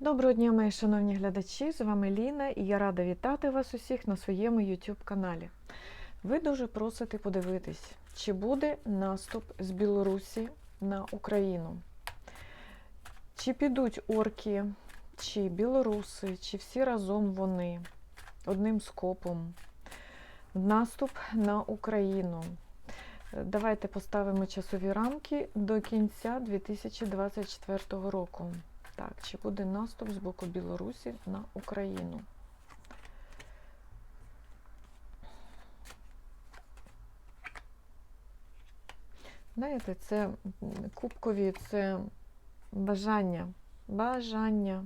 Доброго дня, мої шановні глядачі! З вами Ліна і я рада вітати вас усіх на своєму YouTube каналі. Ви дуже просите подивитись, чи буде наступ з Білорусі на Україну. Чи підуть орки, чи білоруси, чи всі разом вони одним скопом. Наступ на Україну. Давайте поставимо часові рамки до кінця 2024 року. Так, чи буде наступ з боку Білорусі на Україну? Знаєте, це кубкові, це бажання, бажання,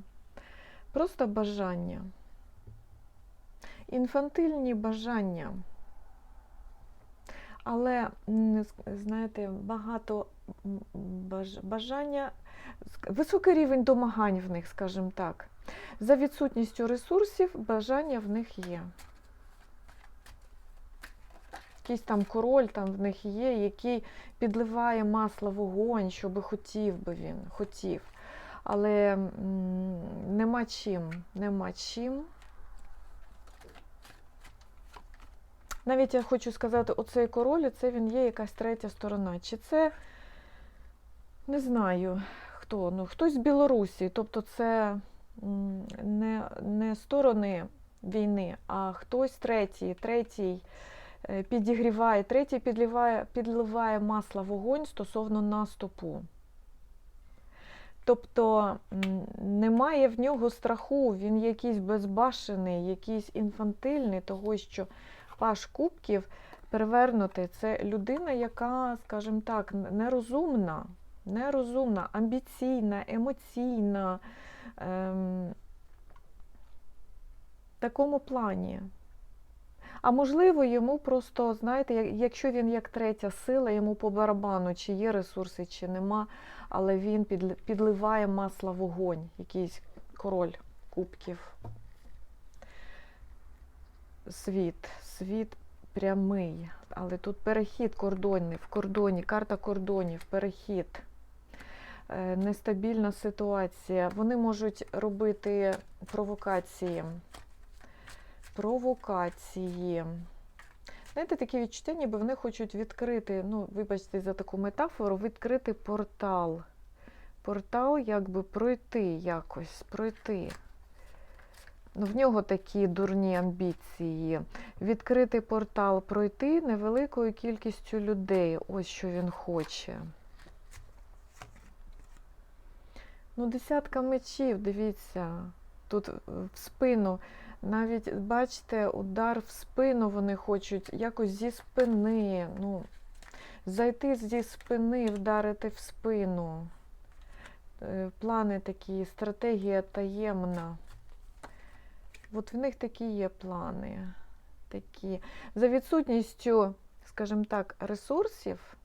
просто бажання, інфантильні бажання. Але, знаєте, багато бажання високий рівень домагань в них, скажімо так. За відсутністю ресурсів бажання в них є. Якийсь там король там в них є, який підливає масло вогонь, що би хотів би він, хотів. Але нема чим, нема чим. Навіть я хочу сказати, оцей король, це він є якась третя сторона. Чи це, не знаю, хто, ну, хтось з Білорусі, тобто це не, не сторони війни, а хтось третій, третій е, підігріває, третій підливає, підливає масло в вогонь стосовно наступу. Тобто немає в нього страху, він якийсь безбашений, якийсь інфантильний, того, що паш кубків перевернутий. Це людина, яка, скажімо так, нерозумна, нерозумна, амбіційна, емоційна. Ем, в такому плані. А можливо, йому просто, знаєте, якщо він як третя сила, йому по барабану, чи є ресурси, чи нема, але він підливає масло в вогонь, якийсь король кубків. Світ, світ прямий, але тут перехід кордонний, в кордоні, карта кордонів, перехід, нестабільна ситуація. Вони можуть робити провокації. Провокації. Знаєте, таке відчуття, ніби вони хочуть відкрити, ну, вибачте за таку метафору, відкрити портал. Портал, якби пройти якось, пройти. Ну, в нього такі дурні амбіції. Відкрити портал, пройти невеликою кількістю людей. Ось що він хоче. Ну, десятка мечів, дивіться, тут е, в спину. Навіть, бачите, удар в спину вони хочуть якось зі спини. Ну, зайти зі спини, вдарити в спину. Е, Плани такі, стратегія таємна. От в них такі є плани. Такі. За відсутністю, скажімо так, ресурсів,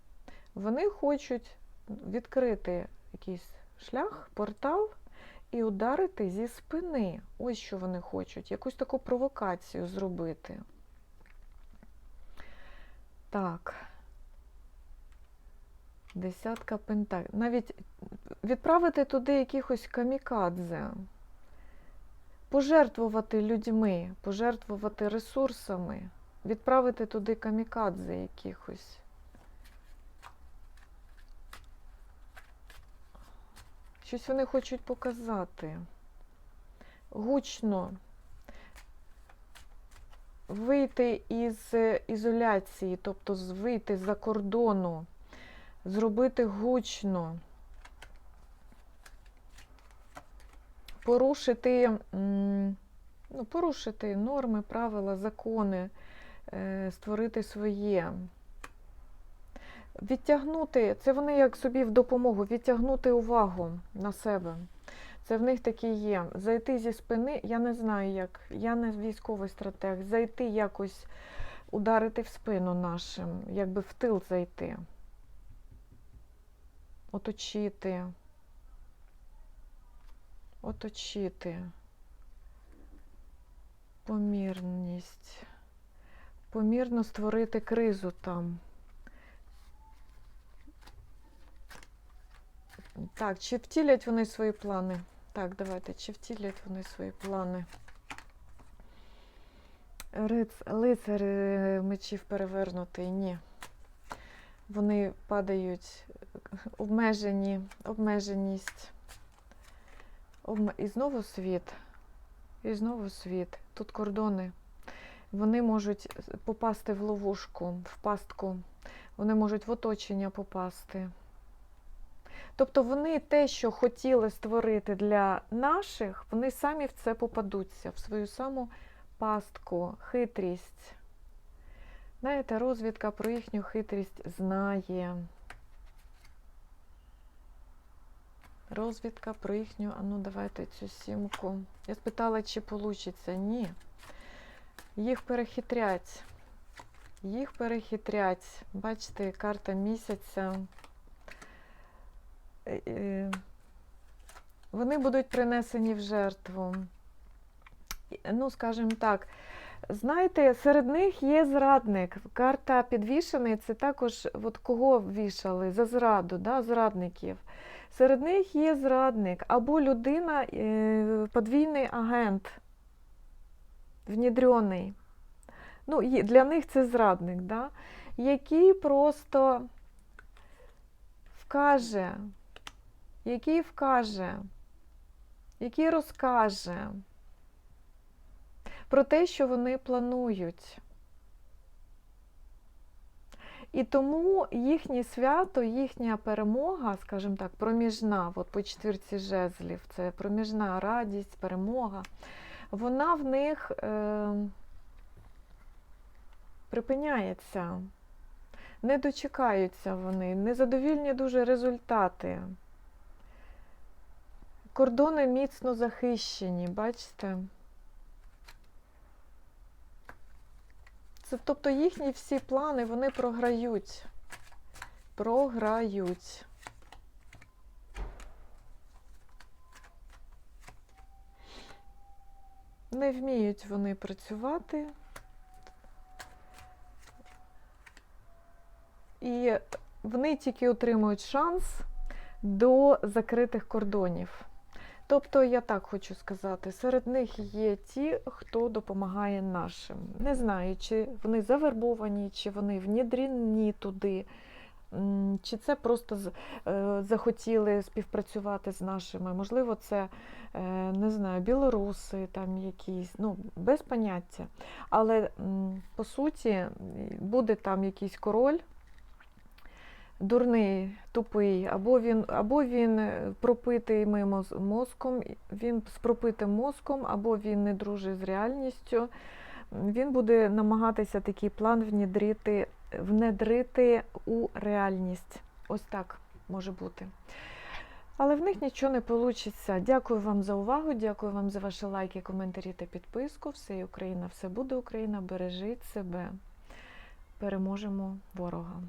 вони хочуть відкрити якийсь шлях, портал і ударити зі спини. Ось що вони хочуть. Якусь таку провокацію зробити. Так. Десятка пентаклів. Навіть відправити туди якихось камікадзе. Пожертвувати людьми, пожертвувати ресурсами, відправити туди камікадзе якихось. Щось вони хочуть показати. Гучно вийти із ізоляції, тобто вийти за кордону, зробити гучно, порушити, ну, порушити норми, правила, закони, е, створити своє. Відтягнути, це вони як собі в допомогу, відтягнути увагу на себе. Це в них такі є. Зайти зі спини, я не знаю як, я не військовий стратег, зайти якось, ударити в спину нашим, якби в тил зайти. Оточити. Оточити. Помірність. Помірно створити кризу там. Так, чи втілять вони свої плани? Так, давайте, чи втілять вони свої плани? Риц, лицар мечів перевернутий, ні. Вони падають обмежені, обмеженість. Обме... І знову світ. І знову світ. Тут кордони. Вони можуть попасти в ловушку, в пастку. Вони можуть в оточення попасти. Тобто вони те, що хотіли створити для наших, вони самі в це попадуться, в свою саму пастку, хитрість. Знаєте, розвідка про їхню хитрість знає. Розвідка про їхню, а ну давайте цю сімку. Я спитала, чи вийде. Ні. Їх перехитрять. Їх перехитрять. Бачите, карта місяця. Е, е, Вони будуть принесені в жертву. Ну, скажімо так, знаєте, серед них є зрадник. Карта підвішений це також от кого вішали? За зраду, да? зрадників. Серед них є зрадник або людина, е, подвійний агент, внедрьоний. Ну, для них це зрадник, да? який просто вкаже, який вкаже, який розкаже про те, що вони планують. І тому їхнє свято, їхня перемога, скажімо так, проміжна, от по четвірці жезлів, це проміжна радість, перемога, вона в них е, припиняється. Не дочекаються вони, незадовільні дуже результати. Кордони міцно захищені, бачите? Це, тобто їхні всі плани вони програють. Програють. Не вміють вони працювати. І вони тільки отримують шанс до закритих кордонів. Тобто, я так хочу сказати, серед них є ті, хто допомагає нашим. Не знаю, чи вони завербовані, чи вони внідрені туди, чи це просто е, захотіли співпрацювати з нашими. Можливо, це е, не знаю, білоруси там якісь, ну, без поняття. Але по суті буде там якийсь король дурний, тупий, або він, або він е, пропитий мимо мозком, він з пропитим мозком, або він не дружить з реальністю. Він буде намагатися такий план внідрити, внедрити у реальність. Ось так може бути. Але в них нічого не вийде. Дякую вам за увагу, дякую вам за ваші лайки, коментарі та підписку. Все Україна, все буде Україна. Бережіть себе. Переможемо ворога.